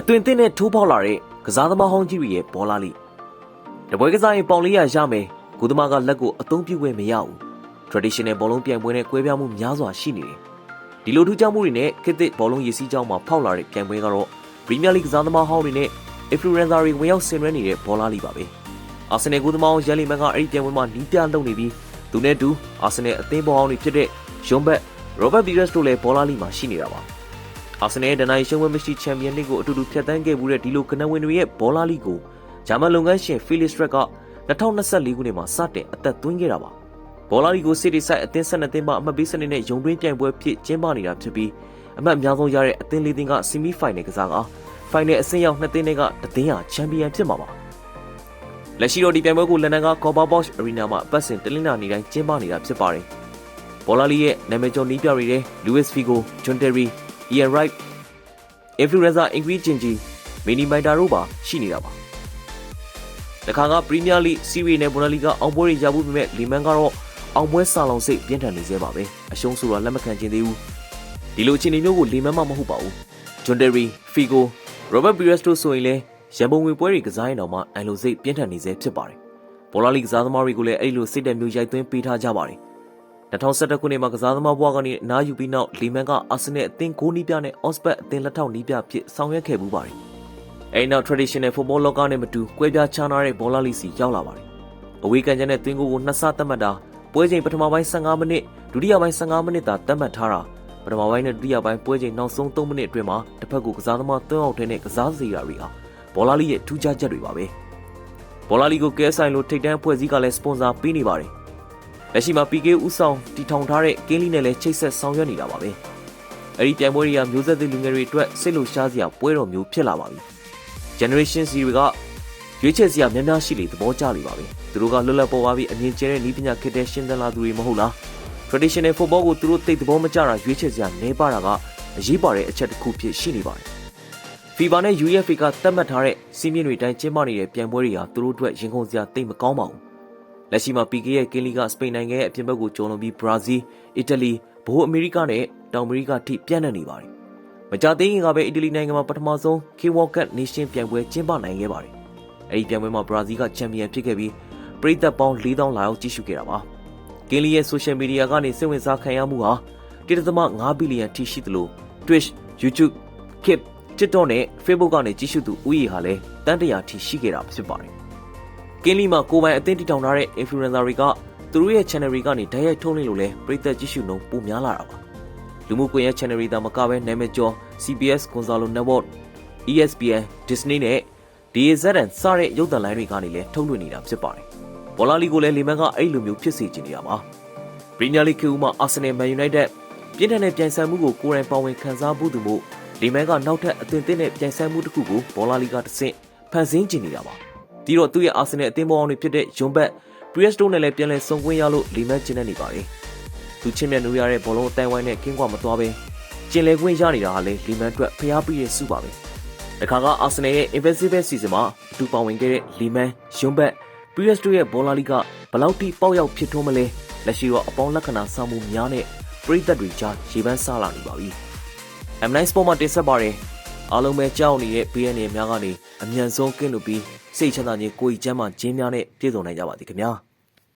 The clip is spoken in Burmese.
အသွင်သစ်နဲ့ထိုးပေါက်လာတဲ့ကစားသမားဟောင်းကြီးတွေရဲ့ဘောလာလိတပွဲကစားရင်ပေါင်လေးရရမယ်ကိုသမားကလက်ကိုအသုံးပြုခွင့်မရဘူး traditional ဘောလုံးပြိုင်ပွဲနဲ့ကွဲပြားမှုများစွာရှိနေတယ်ဒီလိုထူးခြားမှုတွေနဲ့ခေတ်သစ်ဘောလုံးရည်စည်းကြောင်းမှာဖောက်လာတဲ့ပြိုင်ပွဲကတော့ Premier League ကစားသမားဟောင်းတွေနဲ့ influencer တွေဝင်ရောက်ဆင်နွှဲနေတဲ့ဘောလာလိပါပဲအာဆင်နယ်ကိုသမားဟောင်းရန်လီမန်ကအဲ့ဒီပြိုင်ပွဲမှာနီးပြလုပ်နေပြီးသူနဲ့တူအာဆင်နယ်အသင်းဘောဟောင်းတွေဖြစ်တဲ့ယွန်ဘက်ရောဘတ်ပီရက်စ်တို့လည်းဘောလာလိမှာရှိနေတာပါ အာဆင်နယ်ရဲ့ဒနိုင်ရှုံးပွဲမရှိချန်ပီယံလိကိုအတူတူဖြတ်တန်းခဲ့မှုတဲ့ဒီလိုကနဝင်တွေရဲ့ဘောလာလီကိုဂျာမန်လုပ်ငန်းရှင်ဖီလစ်စရက်က2024ခုနှစ်မှာစတင်အသက်သွင်းခဲ့တာပါဘောလာလီကိုစစ်တီဆိုင်အသင်း12သင်းမှအမှတ်ပေးစနစ်နဲ့ယုံတွင်းပြိုင်ပွဲဖြစ်ကျင်းပနေတာဖြစ်ပြီးအမှတ်အများဆုံးရတဲ့အသင်းလေးသင်းကဆီမီဖိုင်နယ်ကစားကဖိုင်နယ်အဆင့်ရောက်နှစ်သင်းတွေကတသင်းဟာချန်ပီယံဖြစ်မှာပါလက်ရှိတော့ဒီပြိုင်ပွဲကိုလန်ဒန်က Coppa Bosch Arena မှာအပတ်စဉ်တလင်းနာနေတိုင်းကျင်းပနေတာဖြစ်ပါတယ်ဘောလာလီရဲ့နာမည်ကျော်နီးပြတွေတဲ့ Luis Figo, John Terry, Ian Wright influencer ingredient ကြီးမီနီမိုင်တာတို့ပါရှိနေတာပါ။တခါကပရီးမီးယားလိစီးရီးနဲ့ဘွန်ဒလီဂါအောင်ပွဲတွေရဖို့ပေမဲ့လီမန်ကတော့အောင်ပွဲစာလောင်စိတ်ပြင်းထန်နေသေးပါပဲ။အရှုံးဆိုတာလက်မခံချင်သေးဘူး။ဒီလိုအခြေအနေမျိုးကိုလီမန်မှမဟုတ်ပါဘူး။ဂျွန်တယ်ရီ၊ဖီဂို၊ရောဘတ်ပီရက်စ်တို့ဆိုရင်လည်းရန်ပုံငွေပွဲတွေကစားရင်တော့မှအန်လိုစိတ်ပြင်းထန်နေသေးဖြစ်ပါတယ်။ဘောလာလီကစားသမားတွေကိုလည်းအဲ့လိုစိတ်တက်မျိုးရိုက်သွင်းပေးထားကြပါတယ်။ 2011ခုနှစ်မှာကစားသမားဘွားကနေအနားယူပြီးနောက်လီမန်ကအာဆင်နယ်အသင်းကိုနီးပြနဲ့အော့စဘတ်အသင်းလက်ထောက်နီးပြဖြစ်ဆောင်ရွက်ခဲ့မှုပါတယ်။အဲဒီနောက် traditional football လောကနဲ့မတူကွဲပြားခြားနားတဲ့ဘောလာလီစီရောက်လာပါတယ်။အဝေးကန်ကျန်တဲ့သွင်းကိုကိုနှစ်ဆသတ်မှတ်တာပွဲချိန်ပထမပိုင်း15မိနစ်ဒုတိယပိုင်း15မိနစ်သာသတ်မှတ်ထားတာပထမပိုင်းနဲ့ဒုတိယပိုင်းပွဲချိန်နောက်ဆုံး3မိနစ်အတွင်းမှာတစ်ဖက်ကကစားသမား3ယောက်ထဲနဲ့ကစားစီရာတွေဟာဘောလာလီရဲ့ထူးခြားချက်တွေပါပဲ။ဘောလာလီကိုကဲဆိုင်လို့ထိတ်တန်းအဖွဲ့အစည်းကလည်းစပွန်ဆာပေးနေပါတယ်။ လက်ရှိမှာ PK ဥဆောင်တီထောင်ထားတဲ့ကင်းလီနဲ့လည်းချိတ်ဆက်ဆောင်ရွက်နေတာပါပဲ။အဲဒီပြိုင်ပွဲတွေကမျိုးဆက်သစ်လူငယ်တွေအတွက်စိတ်လှုပ်ရှားစရာပွဲတော်မျိုးဖြစ်လာပါပြီ။ Generation Z တွေကရွေးချယ်စရာများများရှိလေသဘောကျလေပါပဲ။သူတို့ကလွတ်လပ်ပေါ်ပါပြီးအမြင်ကျဲတဲ့ဤပညာခေတ်တဲ့ရှင်းသန်လာသူတွေမဟုတ်လား။ Traditional football ကိုသူတို့သိသဘောမကျတာရွေးချယ်စရာနေပါတာကအရေးပါတဲ့အချက်တစ်ခုဖြစ်ရှိနေပါတယ်။ FIBA နဲ့ UEFA ကသတ်မှတ်ထားတဲ့စီးမြင့်တွေတိုင်းကျင်းပနေတဲ့ပြိုင်ပွဲတွေဟာသူတို့အတွက်ရင်ခုန်စရာတိတ်မကောင်းပါဘူး။ လက်ရှိမှာ PK ရဲ့ကင်းလီကစပိန်နိုင်ငံရဲ့အပြင်ဘက်ကိုကျော်လွန်ပြီးဘရာဇီး၊အီတလီ၊ဗဟိုအမေရိကနဲ့တောင်အမေရိကထိပြန့်နှံ့နေပါတယ်။မကြသေးခင်ကပဲအီတလီနိုင်ငံမှာပထမဆုံး K-World Cup Nation ပြိုင်ပွဲကျင်းပနိုင်ခဲ့ပါတယ်။အဲဒီပြိုင်ပွဲမှာဘရာဇီးကချန်ပီယံဖြစ်ခဲ့ပြီးပရိသတ်ပေါင်း4000လာရောက်ကြည့်ရှုခဲ့တာပါ။ကင်းလီရဲ့ဆိုရှယ်မီဒီယာကနေစိတ်ဝင်စားခံရမှုဟာ1.5ဘီလီယံထိရှိသလို Twitch, YouTube, Kip, TikTok နဲ့ Facebook ကနေကြည့်ရှုသူဦးရေဟာလည်းတန်းတရာထိရှိခဲ့တာဖြစ်ပါတယ်။ ကင်းလီမှာကိုယ်ပိုင်အသင်းတည်ထောင်ထားတဲ့ influencer တွေကသူတို့ရဲ့ channel တွေကနေတိုက်ရိုက်ထုတ်လွှင့်လို့လဲပရိသတ်ကြည့်ရှုနှုန်းပိုများလာတာပါလူမှုကွန်ရက် channel တွေသာမကဘဲနာမည်ကျော် CBS Gonzalo Network ESPN Disney နဲ့ DAZN စတဲ့ရုပ်သံလိုင်းတွေကနေလည်းထုတ်လွှင့်နေတာဖြစ်ပါတယ်ဘောလာလီကိုလည်းလီမန်ကအဲ့လိုမျိုးဖြစ်စေချင်နေတာပါပရီးမီးယားလိဂ်ကဥမှာအာဆင်နယ်မန်ယူနိုက်တက်ပြင်းထန်တဲ့ပြိုင်ဆိုင်မှုကိုကိုယ်တိုင်ပါဝင်ခံစားမှုသူမို့လီမန်ကနောက်ထပ်အသင်သစ်နဲ့ပြိုင်ဆိုင်မှုတစ်ခုကိုဘောလာလီကတဆင့်ဖန်ဆင်းကျင်နေတာပါ ဒီတော့သူ့ရဲ့အာဆင်နယ်အသင်းပေါ်အောင်တွေဖြစ်တဲ့ယွန်ဘတ်ပရီယက်စ်တို့နဲ့လည်းပြန်လည်ဆုံခွင့်ရလို့လီမန်ကျင်းနေနေပါတယ်သူချင်းမြတ်နူရတဲ့ဘောလုံးအတိုင်းဝိုင်းနဲ့ကင်းကွာမသွားပဲကျင်လဲခွင့်ရနေတာဟာလေလီမန်အတွက်ဖျားပြီးတဲ့စုပါပဲတခါကအာဆင်နယ်ရဲ့ Invincible Season မှာအတူပါဝင်ခဲ့တဲ့လီမန်ယွန်ဘတ်ပရီယက်စ်တို့ရဲ့ဘောလာလီကဘလောက်ထိပေါက်ရောက်ဖြစ်ထွန်းမလဲလက်ရှိတော့အပေါင်းလက္ခဏာစာမှုများနဲ့ပရိသတ်တွေကြားရေပန်းစားလာနေပါပြီ M9 Sport မှာတင်ဆက်ပါတယ်အားလုံးပဲကြောက်နေတဲ့ BN များကနေအမြန်ဆုံးကင်းလို့ပြီး စိတ်ချမ်းသာခြင်းကိုယ်ကြီးချမ်းသာခြင်းများနဲ့ပြည့်စုံနိုင်ကြပါသည်ခင်ဗျာ